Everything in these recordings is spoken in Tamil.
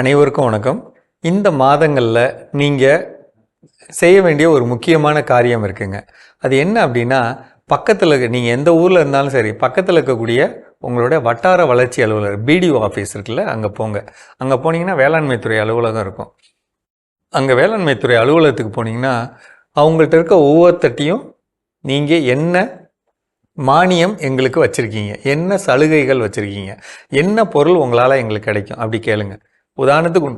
அனைவருக்கும் வணக்கம். இந்த மாதங்களில் நீங்கள் செய்ய வேண்டிய ஒரு முக்கியமான காரியம் இருக்குங்க. அது என்ன அப்படின்னா பக்கத்தில் இருக்க நீங்கள் எந்த ஊரில் இருந்தாலும் சரி பக்கத்தில் இருக்கக்கூடிய உங்களோட வட்டார வளர்ச்சி அலுவலர் பிடிஓ ஆஃபீஸ் இருக்குல்ல அங்கே போங்க. அங்கே போனீங்கன்னா வேளாண்மைத்துறை அலுவலகம் இருக்கும். அங்கே வேளாண்மைத்துறை அலுவலகத்துக்கு போனீங்கன்னா அவங்கள்ட்ட இருக்க ஒவ்வொருத்தட்டையும் நீங்கள் என்ன மானியம் எங்களுக்கு வச்சுருக்கீங்க? என்ன சலுகைகள் வச்சுருக்கீங்க? என்ன பொருள் உங்களால் எங்களுக்கு கிடைக்கும்? அப்படி கேளுங்கள் உதாரணத்துக்கு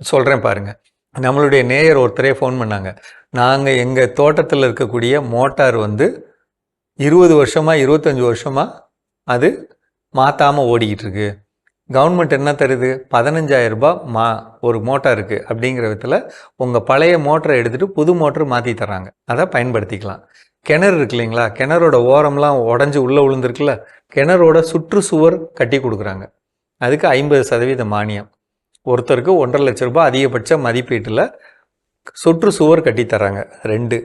சொல்கிறேன் பாருங்கள் நம்மளுடைய நேயர் ஒருத்தரே ஃபோன் பண்ணாங்க. நாங்கள் எங்கள் தோட்டத்தில் இருக்கக்கூடிய மோட்டார் வந்து இருபது வருஷமாக இருபத்தஞ்சி வருஷமாக அது மாற்றாமல் ஓடிக்கிட்டு இருக்கு. கவர்மெண்ட் என்ன தருது? 15000 ரூபாய் மா ஒரு மோட்டார் இருக்குது அப்படிங்கிற விதத்தில் உங்கள் பழைய மோட்டரை எடுத்துகிட்டு புது மோட்டர் மாற்றி தராங்க அதை பயன்படுத்திக்கலாம். கிணறு இருக்கு இல்லைங்களா? கிணறோட ஓரம்லாம் உடஞ்சி உள்ளே விழுந்திருக்குல்ல கிணறோட சுற்றுச்சுவர் கட்டி கொடுக்குறாங்க. அதுக்கு ஐம்பது சதவீத மானியம். ஒருத்தருக்கு ஒன்றரை லட்ச ரூபாய் அதிகபட்ச மதிப்பீட்டில் சுற்றுச்சுவர் கட்டி தராங்க ரெண்டு.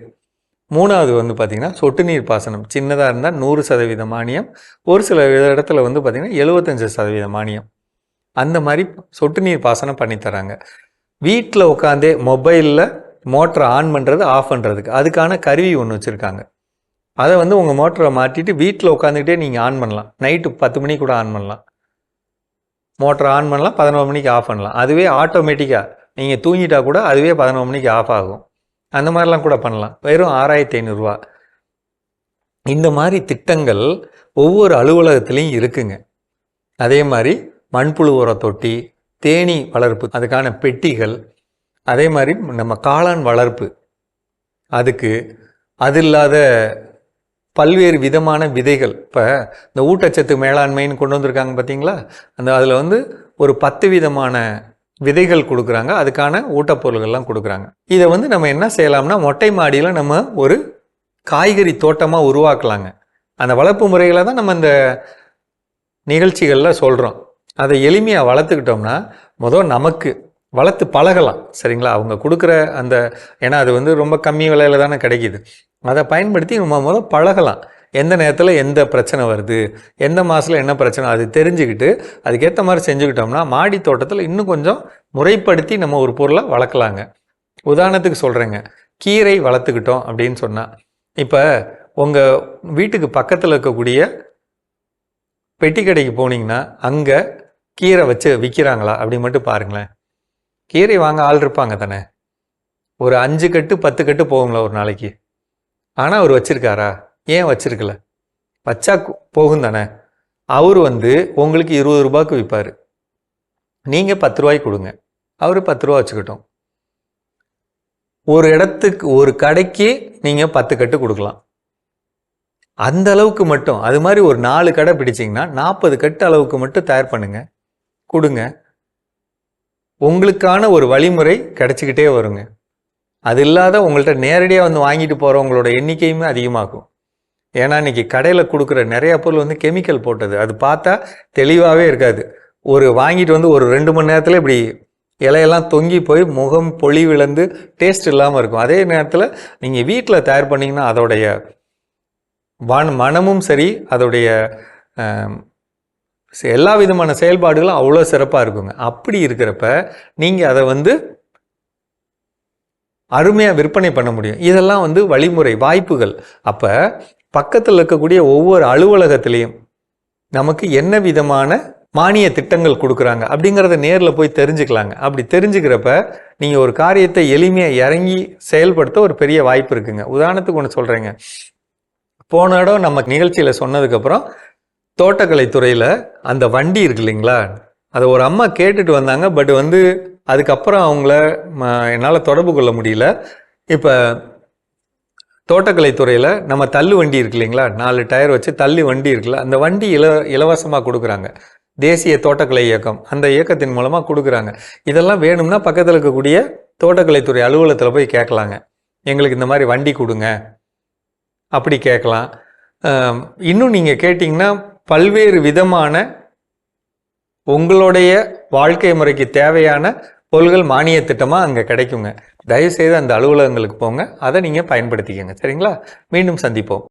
மூணாவது வந்து பார்த்திங்கன்னா சொட்டு நீர் பாசனம். சின்னதாக இருந்தால் நூறு சதவீத மானியம். ஒரு சில இடத்துல வந்து பார்த்திங்கன்னா எழுபத்தஞ்சு சதவீத மானியம். அந்த மாதிரி சொட்டு நீர் பாசனம் பண்ணி தராங்க வீட்டில் உட்காந்தே மொபைலில் மோட்டரை ஆன் பண்ணுறது ஆஃப் பண்ணுறதுக்கு அதுக்கான கருவி ஒன்று வச்சுருக்காங்க. அதை வந்து உங்கள் மோட்டரை மாட்டிட்டு வீட்டில் உட்காந்துக்கிட்டே நீங்கள் ஆன் பண்ணலாம். நைட்டு பத்து மணிக்கு கூட ஆன் பண்ணலாம். மோட்டர் ஆன் பண்ணலாம் பதினோரு மணிக்கு ஆஃப் பண்ணலாம். அதுவே ஆட்டோமேட்டிக்காக நீங்கள் தூங்கிட்டா கூட அதுவே பதினோரு மணிக்கு ஆஃப் ஆகும். அந்த மாதிரிலாம் கூட பண்ணலாம். வெறும் ஆறாயிரத்தி ஐநூறுரூவா இந்த மாதிரி திட்டங்கள் ஒவ்வொரு அலுவலகத்துலேயும் இருக்குங்க. அதே மாதிரி மண்புழு உர தொட்டி தேனீ வளர்ப்பு அதுக்கான பெட்டிகள் அதே மாதிரி நம்ம காளான் வளர்ப்பு. அதுக்கு அது இல்லாத பல்வேறு விதமான விதைகள். இப்போ இந்த ஊட்டச்சத்து மேலாண்மைன்னு கொண்டு வந்திருக்காங்க பார்த்தீங்களா அந்த அதில் வந்து ஒரு பத்து விதமான விதைகள் கொடுக்குறாங்க. அதுக்கான ஊட்டப்பொருள்கள்லாம் கொடுக்குறாங்க. இதை வந்து நம்ம என்ன செய்யலாம்னா மொட்டை மாடியில் நம்ம ஒரு காய்கறி தோட்டமாக உருவாக்கலாங்க. அந்த வளர்ப்பு முறைகளை தான் நம்ம இந்த நிகழ்ச்சிகளில் சொல்கிறோம் அதை எளிமையாக வளர்த்துக்கிட்டோம்னா முதல் நமக்கு வளர்த்து பழகலாம் சரிங்களா? அவங்க கொடுக்குற அந்த ஏன்னா அது வந்து ரொம்ப கம்மி விலையில தானே கிடைக்கிது. அதை பயன்படுத்தி நம்ம முதல் பழகலாம். எந்த நேரத்தில் எந்த பிரச்சனை வருது எந்த மாதத்தில் என்ன பிரச்சனை அது தெரிஞ்சுக்கிட்டு அதுக்கேற்ற மாதிரி செஞ்சுக்கிட்டோம்னா மாடி தோட்டத்தில் இன்னும் கொஞ்சம் முறைப்படுத்தி நம்ம ஒரு பொருளை வளர்க்கலாங்க. உதாரணத்துக்கு சொல்கிறேங்க கீரை வளர்த்துக்கிட்டோம் அப்படின்னு சொன்னால் இப்போ உங்கள் வீட்டுக்கு பக்கத்தில் இருக்கக்கூடிய பெட்டி கடைக்கு போனீங்கன்னா அங்கே கீரை வச்சு விற்கிறாங்களா அப்படி மட்டும் பாருங்களேன். கீரை வாங்க ஆள் இருப்பாங்க தானே? ஒரு அஞ்சு கட்டு பத்து கட்டு போகுங்களா ஒரு நாளைக்கு. ஆனால் அவர் வச்சிருக்காரா? ஏன் வச்சிருக்கல? வச்சா போகும் தானே. அவர் வந்து உங்களுக்கு இருபது ரூபாய்க்கு விற்பார் நீங்கள் பத்து ரூபாய்க்கு கொடுங்க. அவர் பத்து ரூபா வச்சுக்கிட்டோம். ஒரு இடத்துக்கு ஒரு கடைக்கு நீங்கள் பத்து கட்டு கொடுக்கலாம். அந்த அளவுக்கு மட்டும் அது மாதிரி ஒரு நாலு கடை பிடிச்சிங்கன்னா நாற்பது கட்டு அளவுக்கு மட்டும் தயார் பண்ணுங்க. கொடுங்க. உங்களுக்கான ஒரு வழிமுறை கிடைச்சிக்கிட்டே வருங்க. அது இல்லாத உங்கள்கிட்ட நேரடியாக வந்து வாங்கிட்டு போகிறவங்களோட எண்ணிக்கையுமே அதிகமாகும். ஏன்னா இன்னைக்கு கடையில் கொடுக்குற நிறையா பொருள் வந்து கெமிக்கல் போட்டது. அது பார்த்தா தெளிவாகவே இருக்காது. ஒரு வாங்கிட்டு வந்து ஒரு ரெண்டு மணி நேரத்தில் இப்படி இலையெல்லாம் தொங்கி போய் முகம் பொலிவிழந்து டேஸ்ட் இல்லாமல் இருக்கும். அதே நேரத்தில் நீங்கள் வீட்டில் தயார் பண்ணிங்கன்னா அதோடைய வன் மனமும் சரி அதோடைய எல்லா விதமான செயல்பாடுகளும் அவ்வளோ சிறப்பாக இருக்குங்க. அப்படி இருக்கிறப்ப நீங்கள் அதை வந்து அருமையாக விற்பனை பண்ண முடியும். இதெல்லாம் வந்து வழிமுறை வாய்ப்புகள். அப்போ பக்கத்தில் இருக்கக்கூடிய ஒவ்வொரு அலுவலகத்திலையும் நமக்கு என்ன விதமான மானிய திட்டங்கள் கொடுக்குறாங்க அப்படிங்கிறத நேரில் போய் தெரிஞ்சுக்கலாங்க. அப்படி தெரிஞ்சுக்கிறப்ப நீங்கள் ஒரு காரியத்தை எளிமையாக இறங்கி செயல்படுத்த ஒரு பெரிய வாய்ப்பு இருக்குங்க. உதாரணத்துக்கு ஒன்று சொல்கிறேங்க போன இடம் நம்ம நிகழ்ச்சியில் சொன்னதுக்கப்புறம் தோட்டக்கலை துறையில் அந்த வண்டி இருக்கு இல்லைங்களா? அதை ஒரு அம்மா கேட்டுட்டு வந்தாங்க. பட் வந்து அதுக்கப்புறம் அவங்கள என்னால் தொடர்பு கொள்ள முடியல. இப்போ தோட்டக்கலை துறையில் நம்ம தள்ளு வண்டி இருக்கு இல்லைங்களா? நாலு டயர் வச்சு தள்ளி வண்டி இருக்குல்ல அந்த வண்டி இல இலவசமாக கொடுக்குறாங்க. தேசிய தோட்டக்கலை இயக்கம் அந்த இயக்கத்தின் மூலமாக கொடுக்குறாங்க. இதெல்லாம் வேணும்னா பக்கத்தில் இருக்கக்கூடிய தோட்டக்கலைத்துறை அலுவலகத்தில் போய் கேட்கலாங்க. எங்களுக்கு இந்த மாதிரி வண்டி கொடுங்க. அப்படி கேட்கலாம். இன்னும் நீங்கள் கேட்டிங்கன்னா பல்வேறு விதமான உங்களுடைய வாழ்க்கை முறைக்கு தேவையான பொருள்கள் மானிய திட்டமாக அங்கே கிடைக்குங்க. தயவுசெய்து அந்த அலுவலகங்களுக்கு போங்க. அதை நீங்கள் பயன்படுத்திக்கங்க. சரிங்களா? மீண்டும் சந்திப்போம்.